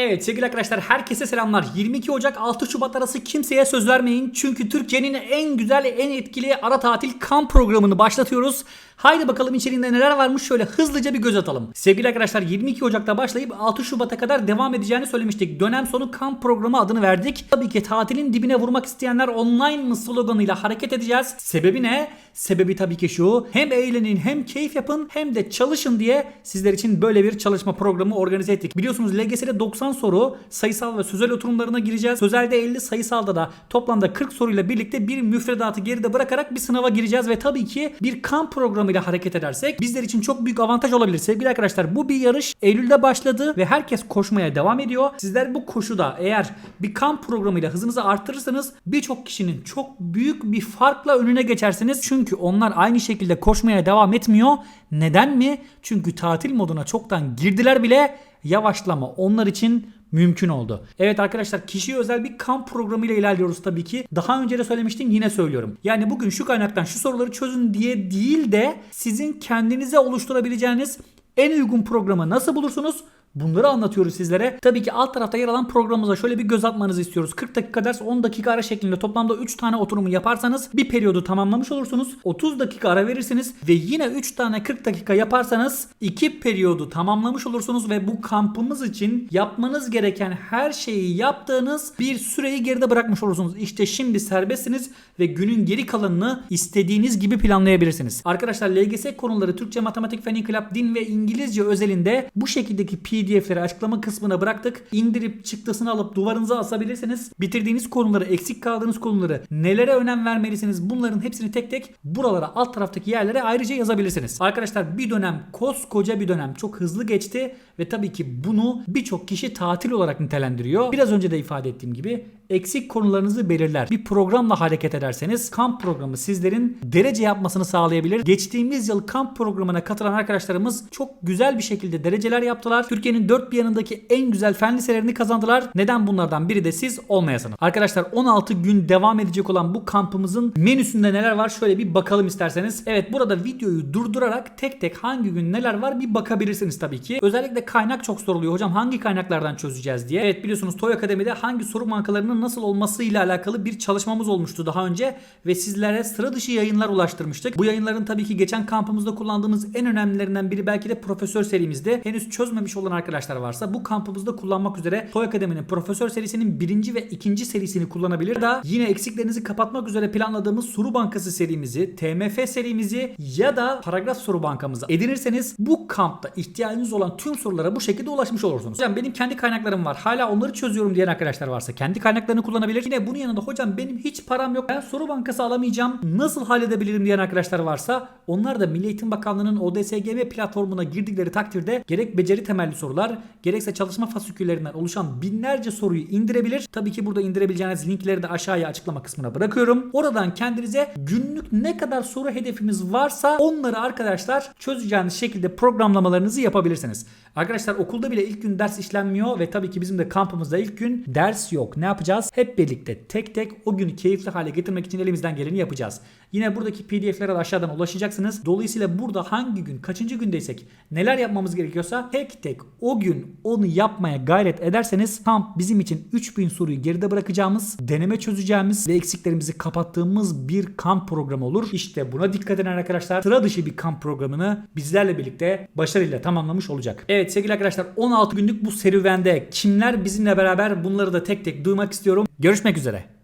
Evet sevgili arkadaşlar herkese selamlar. 22 Ocak 6 Şubat arası kimseye söz vermeyin. Çünkü Türkiye'nin en güzel en etkili ara tatil kamp programını başlatıyoruz. Haydi bakalım içeriğinde neler varmış şöyle hızlıca bir göz atalım. Sevgili arkadaşlar 22 Ocak'ta başlayıp 6 Şubat'a kadar devam edeceğini söylemiştik. Dönem sonu kamp programı adını verdik. Tabii ki tatilin dibine vurmak isteyenler online mı sloganıyla hareket edeceğiz. Sebebi ne? Sebebi tabii ki şu. Hem eğlenin hem keyif yapın hem de çalışın diye sizler için böyle bir çalışma programı organize ettik. Biliyorsunuz LGS'de 90 soru sayısal ve sözel oturumlarına gireceğiz. Sözelde 50 sayısalda da toplamda 40 soruyla birlikte bir müfredatı geride bırakarak bir sınava gireceğiz ve tabii ki bir kamp programıyla hareket edersek bizler için çok büyük avantaj olabilir. Sevgili arkadaşlar bu bir yarış Eylül'de başladı ve herkes koşmaya devam ediyor. Sizler bu koşuda eğer bir kamp programıyla hızınızı arttırırsanız birçok kişinin çok büyük bir farkla önüne geçersiniz. Çünkü onlar aynı şekilde koşmaya devam etmiyor. Neden mi? Çünkü tatil moduna çoktan girdiler bile yavaşlama onlar için mümkün oldu. Evet arkadaşlar kişiye özel bir kamp programıyla ilerliyoruz tabii ki. Daha önce de söylemiştim yine söylüyorum. Yani bugün şu kaynaktan şu soruları çözün diye değil de sizin kendinize oluşturabileceğiniz en uygun programı nasıl bulursunuz? Bunları anlatıyoruz sizlere. Tabii ki alt tarafta yer alan programımıza şöyle bir göz atmanızı istiyoruz. 40 dakika ders 10 dakika ara şeklinde toplamda 3 tane oturumu yaparsanız bir periyodu tamamlamış olursunuz. 30 dakika ara verirsiniz ve yine 3 tane 40 dakika yaparsanız 2 periyodu tamamlamış olursunuz ve bu kampımız için yapmanız gereken her şeyi yaptığınız bir süreyi geride bırakmış olursunuz. İşte şimdi serbestsiniz ve günün geri kalanını istediğiniz gibi planlayabilirsiniz. Arkadaşlar LGS konuları Türkçe, Matematik, Fen İnkılap, Din ve İngilizce özelinde bu şekildeki PDF'leri açıklama kısmına bıraktık. İndirip çıktısını alıp duvarınıza asabilirsiniz. Bitirdiğiniz konuları, eksik kaldığınız konuları, nelere önem vermelisiniz bunların hepsini tek tek buralara alt taraftaki yerlere ayrıca yazabilirsiniz. Arkadaşlar bir dönem koskoca bir dönem çok hızlı geçti ve tabii ki bunu birçok kişi tatil olarak nitelendiriyor. Biraz önce de ifade ettiğim gibi eksik konularınızı belirler. Bir programla hareket ederseniz kamp programı sizlerin derece yapmasını sağlayabilir. Geçtiğimiz yıl kamp programına katılan arkadaşlarımız çok güzel bir şekilde dereceler yaptılar. Türkiye'nin dört bir yanındaki en güzel fen liselerini kazandılar. Neden bunlardan biri de siz olmayasınız? Arkadaşlar 16 gün devam edecek olan bu kampımızın menüsünde neler var şöyle bir bakalım isterseniz. Evet burada videoyu durdurarak tek tek hangi gün neler var bir bakabilirsiniz tabii ki. Özellikle kaynak çok soruluyor. Hocam hangi kaynaklardan çözeceğiz diye. Evet biliyorsunuz Toy Akademi'de hangi soru bankalarının nasıl olmasıyla alakalı bir çalışmamız olmuştu daha önce ve sizlere sıra dışı yayınlar ulaştırmıştık. Bu yayınların tabii ki geçen kampımızda kullandığımız en önemlilerinden biri belki de profesör serimizdi. Henüz çözmemiş olan arkadaşlar varsa bu kampımızda kullanmak üzere Toy Akademi'nin profesör serisinin birinci ve ikinci serisini kullanabilir. Da yine eksiklerinizi kapatmak üzere planladığımız soru bankası serimizi, TMF serimizi ya da paragraf soru bankamızı edinirseniz bu kampta ihtiyacınız olan tüm sorulara bu şekilde ulaşmış olursunuz. Hocam benim kendi kaynaklarım var. Hala onları çözüyorum diyen arkadaşlar varsa kendi kaynaklarını kullanabilir. Yine bunun yanında hocam benim hiç param yok. Ben soru bankası alamayacağım. Nasıl halledebilirim diyen arkadaşlar varsa onlar da Milli Eğitim Bakanlığı'nın ODSGM platformuna girdikleri takdirde gerek beceri temelli sorular gerekse çalışma fasiküllerinden oluşan binlerce soruyu indirebilir. Tabii ki burada indirebileceğiniz linkleri de aşağıya açıklama kısmına bırakıyorum. Oradan kendinize günlük ne kadar soru hedefimiz varsa onları arkadaşlar çözeceğiniz şekilde programlamalarınızı yapabilirsiniz. Arkadaşlar okulda bile ilk gün ders işlenmiyor ve tabii ki bizim de kampımızda ilk gün ders yok. Ne yapacağız? Hep birlikte tek tek o günü keyifli hale getirmek için elimizden geleni yapacağız. Yine buradaki pdf'lere de aşağıdan ulaşacaksınız. Dolayısıyla burada hangi gün, kaçıncı gündeysek neler yapmamız gerekiyorsa tek tek o gün onu yapmaya gayret ederseniz kamp bizim için 3000 soruyu geride bırakacağımız, deneme çözeceğimiz ve eksiklerimizi kapattığımız bir kamp programı olur. İşte buna dikkat edin arkadaşlar. Sıra dışı bir kamp programını bizlerle birlikte başarıyla tamamlamış olacak. Evet sevgili arkadaşlar 16 günlük bu serüvende kimler bizimle beraber bunları da tek tek duymak istiyorum. Görüşmek üzere.